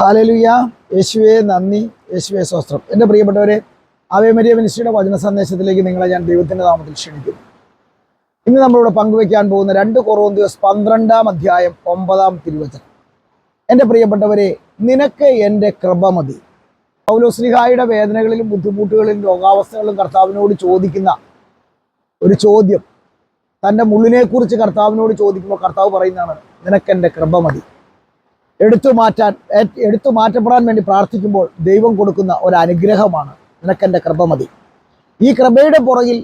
ഹാലലുയ. യേശുവെ നന്ദി. യേശുവെ സ്വസ്ത്രം എന്റെ പ്രിയപ്പെട്ടവരെ ആവേമരിയ മിനിസ്ട്രിയുടെ വചന സന്ദേശത്തിലേക്ക് നിങ്ങളെ ഞാൻ ദൈവത്തിന്റെ നാമത്തിൽ ക്ഷണിക്കുന്നു. ഇന്ന് നമ്മളിവിടെ പങ്കുവയ്ക്കാൻ പോകുന്ന രണ്ട് കുറവും ദിവസം പന്ത്രണ്ടാം അധ്യായം ഒമ്പതാം തിരുവചനം. എന്റെ പ്രിയപ്പെട്ടവരെ നിനക്ക് എന്റെ കൃപ മതി. പൗലോസ്ലിഹായുടെ വേദനകളിലും ബുദ്ധിമുട്ടുകളിലും രോഗാവസ്ഥകളിലും കർത്താവിനോട് ചോദിക്കുന്ന ഒരു ചോദ്യം. തന്റെ മുള്ളിനെക്കുറിച്ച് കർത്താവിനോട് ചോദിക്കുമ്പോൾ കർത്താവ് പറയുന്നതാണ് നിനക്ക് എന്റെ കൃപ മതി. എടുത്തു മാറ്റാൻ എടുത്തു മാറ്റപ്പെടാൻ വേണ്ടി പ്രാർത്ഥിക്കുമ്പോൾ ദൈവം കൊടുക്കുന്ന ഒരു അനുഗ്രഹമാണ് നിനക്കെന്റെ കൃപ മതി. ഈ കൃപയുടെ പുറകിൽ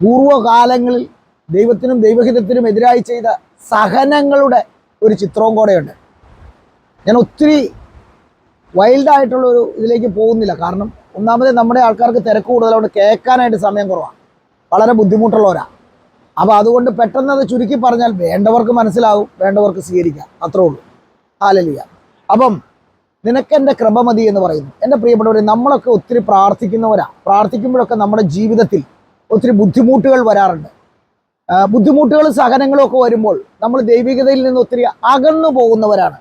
പൂർവകാലങ്ങളിൽ ദൈവത്തിനും ദൈവഹിതത്തിനും എതിരായി ചെയ്ത സഹനങ്ങളുടെ ഒരു ചിത്രവും കൂടെയുണ്ട്. ഞാൻ ഒത്തിരി വൈൽഡായിട്ടുള്ള ഒരു ഇതിലേക്ക് പോകുന്നില്ല. കാരണം ഒന്നാമത് നമ്മുടെ ആൾക്കാർക്ക് തിരക്ക് കൂടുതലുകൊണ്ട് കേൾക്കാനായിട്ട് സമയം കുറവാണ്. വളരെ ബുദ്ധിമുട്ടുള്ളവരാണ് അപ്പോൾ അതുകൊണ്ട് പെട്ടെന്ന് അത് ചുരുക്കി പറഞ്ഞാൽ വേണ്ടവർക്ക് മനസ്സിലാവും വേണ്ടവർക്ക് സ്വീകരിക്കാം. അത്രേ ഉള്ളൂ. ഹാലലിയ. അപ്പം നിനക്കെന്റെ കൃപ മതി എന്ന് പറയുന്നു. എന്റെ പ്രിയപ്പെട്ടവരെ നമ്മളൊക്കെ ഒത്തിരി പ്രാർത്ഥിക്കുന്നവരാ. പ്രാർത്ഥിക്കുമ്പോഴൊക്കെ നമ്മുടെ ജീവിതത്തിൽ ഒത്തിരി ബുദ്ധിമുട്ടുകൾ വരാറുണ്ട്. ബുദ്ധിമുട്ടുകളും സഹനങ്ങളും ഒക്കെ വരുമ്പോൾ നമ്മൾ ദൈവികതയിൽ നിന്ന് ഒത്തിരി അകന്നു പോകുന്നവരാണ്.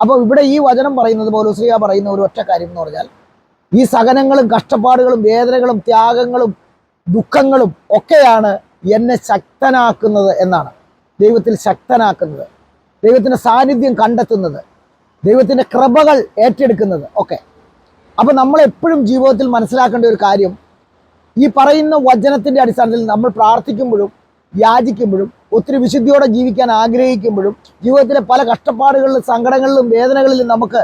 അപ്പോൾ ഇവിടെ ഈ വചനം പറയുന്നത് പൗലോസ്ലിയ പറയുന്ന ഒരു ഒറ്റ കാര്യം എന്ന് പറഞ്ഞാൽ ഈ സഹനങ്ങളും കഷ്ടപ്പാടുകളും വേദനകളും ത്യാഗങ്ങളും ദുഃഖങ്ങളും ഒക്കെയാണ് എന്നെ ശക്തനാക്കുന്നത് എന്നാണ്. ദൈവത്തിൽ ശക്തനാക്കുന്നത്. ദൈവത്തിന്റെ സാന്നിധ്യം കണ്ടെത്തുന്നത് ദൈവത്തിന്റെ കൃപകൾ ഏറ്റെടുക്കുന്നത്. ഒക്കെ അപ്പോൾ നമ്മൾ എപ്പോഴും ജീവിതത്തിൽ മനസ്സിലാക്കേണ്ട ഒരു കാര്യം ഈ പറയുന്ന വചനത്തിന്റെ അടിസ്ഥാനത്തിൽ നമ്മൾ പ്രാർത്ഥിക്കുമ്പോഴും യാചിക്കുമ്പോഴും ഒത്തിരി വിശുദ്ധിയോടെ ജീവിക്കാൻ ആഗ്രഹിക്കുമ്പോഴും ജീവിതത്തിലെ പല കഷ്ടപ്പാടുകളിലും സങ്കടങ്ങളിലും വേദനകളിലും നമുക്ക്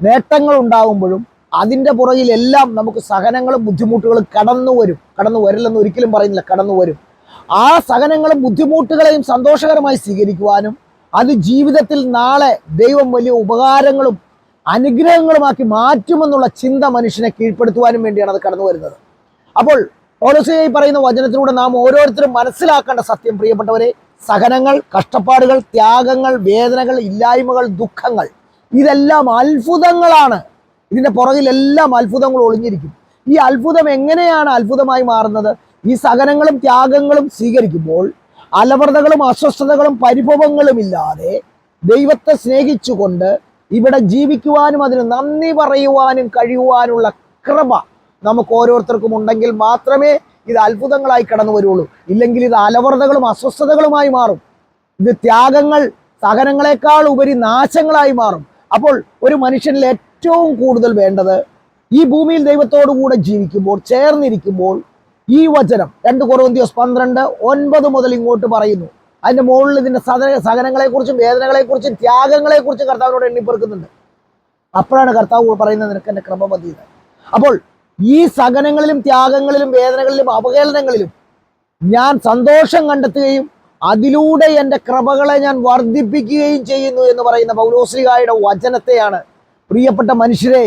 നേട്ടങ്ങൾ ഉണ്ടാകുമ്പോഴും അതിന്റെ പുറകിലെല്ലാം നമുക്ക് സഹനങ്ങളും ബുദ്ധിമുട്ടുകളും കടന്നു വരും. കടന്നു വരില്ലെന്ന് ഒരിക്കലും പറയുന്നില്ല കടന്നു വരും. ആ സഹനങ്ങളും ബുദ്ധിമുട്ടുകളെയും സന്തോഷകരമായി സ്വീകരിക്കുവാനും അത് ജീവിതത്തിൽ നാളെ ദൈവം വലിയ ഉപകാരങ്ങളും അനുഗ്രഹങ്ങളുമാക്കി മാറ്റുമെന്നുള്ള ചിന്ത മനുഷ്യനെ കീഴ്പ്പെടുത്തുവാനും വേണ്ടിയാണ് അത് കടന്നു വരുന്നത്. അപ്പോൾ ഓലോസയായി പറയുന്ന വചനത്തിലൂടെ നാം ഓരോരുത്തരും മനസ്സിലാക്കേണ്ട സത്യം. പ്രിയപ്പെട്ടവരെ സഹനങ്ങൾ കഷ്ടപ്പാടുകൾ ത്യാഗങ്ങൾ വേദനകൾ ഇല്ലായ്മകൾ ദുഃഖങ്ങൾ ഇതെല്ലാം അത്ഭുതങ്ങളാണ്. ഇതിന്റെ പുറകിലെല്ലാം അത്ഭുതങ്ങൾ ഒളിഞ്ഞിരിക്കും. ഈ അത്ഭുതം എങ്ങനെയാണ് അത്ഭുതമായി മാറുന്നത്? ഈ സഹനങ്ങളും ത്യാഗങ്ങളും സ്വീകരിക്കുമ്പോൾ അലവൃതകളും അസ്വസ്ഥതകളും പരിഭവങ്ങളും ഇല്ലാതെ ദൈവത്തെ സ്നേഹിച്ചുകൊണ്ട് ഇവിടെ ജീവിക്കുവാനും അതിന് നന്ദി പറയുവാനും കഴിയുവാനുള്ള കൃപ നമുക്ക് ഓരോരുത്തർക്കും ഉണ്ടെങ്കിൽ മാത്രമേ ഇത് അത്ഭുതങ്ങളായി കടന്നു വരുള്ളൂ. ഇല്ലെങ്കിൽ ഇത് അലവർതകളും അസ്വസ്ഥതകളുമായി മാറും. ഇത് ത്യാഗങ്ങൾ സഹനങ്ങളെക്കാൾ ഉപരി നാശങ്ങളായി മാറും. അപ്പോൾ ഒരു മനുഷ്യനിൽ ഏറ്റവും കൂടുതൽ വേണ്ടത് ഈ ഭൂമിയിൽ ദൈവത്തോടു കൂടെ ജീവിക്കുമ്പോൾ ചേർന്നിരിക്കുമ്പോൾ ഈ വചനം രണ്ട് കുറവന്തിയോസ് പന്ത്രണ്ട് ഒൻപത് മുതൽ ഇങ്ങോട്ട് പറയുന്നു. അതിന്റെ മുകളിൽ ഇതിന്റെ സഹന സഹനങ്ങളെക്കുറിച്ചും വേദനകളെക്കുറിച്ചും ത്യാഗങ്ങളെക്കുറിച്ചും കർത്താവിനോട് എണ്ണിപ്പെറുക്കുന്നുണ്ട്. അപ്പോഴാണ് കർത്താവ് പറയുന്നത് നിനക്ക് എന്റെ ക്രമം അപ്പോൾ ഈ സഹനങ്ങളിലും ത്യാഗങ്ങളിലും വേദനകളിലും അവഹേളനങ്ങളിലും ഞാൻ സന്തോഷം കണ്ടെത്തുകയും അതിലൂടെ എന്റെ ക്രമകളെ ഞാൻ വർദ്ധിപ്പിക്കുകയും ചെയ്യുന്നു എന്ന് പറയുന്ന പൗലോശ്രീകായുടെ വചനത്തെയാണ് പ്രിയപ്പെട്ട മനുഷ്യരെ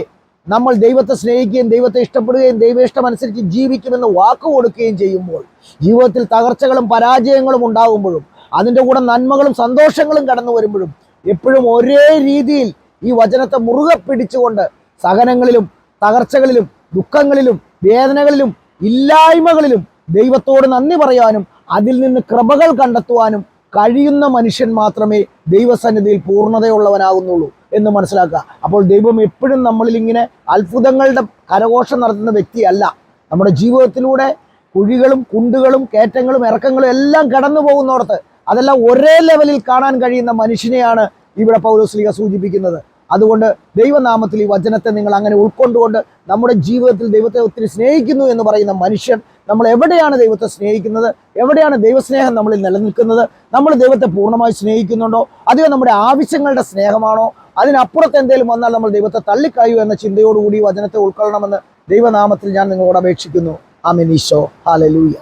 നമ്മൾ ദൈവത്തെ സ്നേഹിക്കുകയും ദൈവത്തെ ഇഷ്ടപ്പെടുകയും ദൈവേഷ്ടം അനുസരിച്ച് ജീവിക്കുമെന്ന് വാക്ക് കൊടുക്കുകയും ചെയ്യുമ്പോൾ ജീവിതത്തിൽ തകർച്ചകളും പരാജയങ്ങളും ഉണ്ടാകുമ്പോഴും അതിന്റെ കൂടെ നന്മകളും സന്തോഷങ്ങളും കടന്നു വരുമ്പോഴും എപ്പോഴും ഒരേ രീതിയിൽ ഈ വചനത്തെ മുറുകെ പിടിച്ചുകൊണ്ട് സഹനങ്ങളിലും തകർച്ചകളിലും ദുഃഖങ്ങളിലും വേദനകളിലും ഇല്ലായ്മകളിലും ദൈവത്തോട് നന്ദി പറയാനും അതിൽ നിന്ന് കൃപകൾ കണ്ടെത്തുവാനും കഴിയുന്ന മനുഷ്യൻ മാത്രമേ ദൈവസന്നിധിയിൽ പൂർണതയുള്ളവനാകുന്നുള്ളൂ. എന്ന് മനസ്സിലാക്കുക. അപ്പോൾ ദൈവം എപ്പോഴും നമ്മളിൽ ഇങ്ങനെ അത്ഭുതങ്ങളുടെ കരഘോഷം നടത്തുന്ന വ്യക്തിയല്ല. നമ്മുടെ ജീവിതത്തിലൂടെ കുഴികളും കുണ്ടുകളും കയറ്റങ്ങളും ഇറക്കങ്ങളും എല്ലാം കടന്നു പോകുന്നോടത്ത് അതെല്ലാം ഒരേ ലെവലിൽ കാണാൻ കഴിയുന്ന മനുഷ്യനെയാണ് ഇവിടെ പൗരസ്ലിക സൂചിപ്പിക്കുന്നത്. അതുകൊണ്ട് ദൈവനാമത്തിൽ ഈ വചനത്തെ നിങ്ങൾ അങ്ങനെ ഉൾക്കൊണ്ടുകൊണ്ട് നമ്മുടെ ജീവിതത്തിൽ ദൈവത്തെ ഒത്തിരി സ്നേഹിക്കുന്നു എന്ന് പറയുന്ന മനുഷ്യൻ നമ്മൾ എവിടെയാണ് ദൈവത്തെ സ്നേഹിക്കുന്നത്? എവിടെയാണ് ദൈവസ്നേഹം നമ്മളിൽ നിലനിൽക്കുന്നത്? നമ്മൾ ദൈവത്തെ പൂർണമായി സ്നേഹിക്കുന്നുണ്ടോ? അതെയോ നമ്മുടെ ആവശ്യങ്ങളുടെ സ്നേഹമാണോ? അതിനപ്പുറത്ത് എന്തെങ്കിലും വന്നാൽ നമ്മൾ ദൈവത്തെ തള്ളിക്കളയൂ എന്ന ചിന്തയോടുകൂടി വചനത്തെ ഉൾക്കൊള്ളണമെന്ന് ദൈവനാമത്തിൽ ഞാൻ നിങ്ങളോട് അപേക്ഷിക്കുന്നു. ഈശോ. ഹാലലൂയ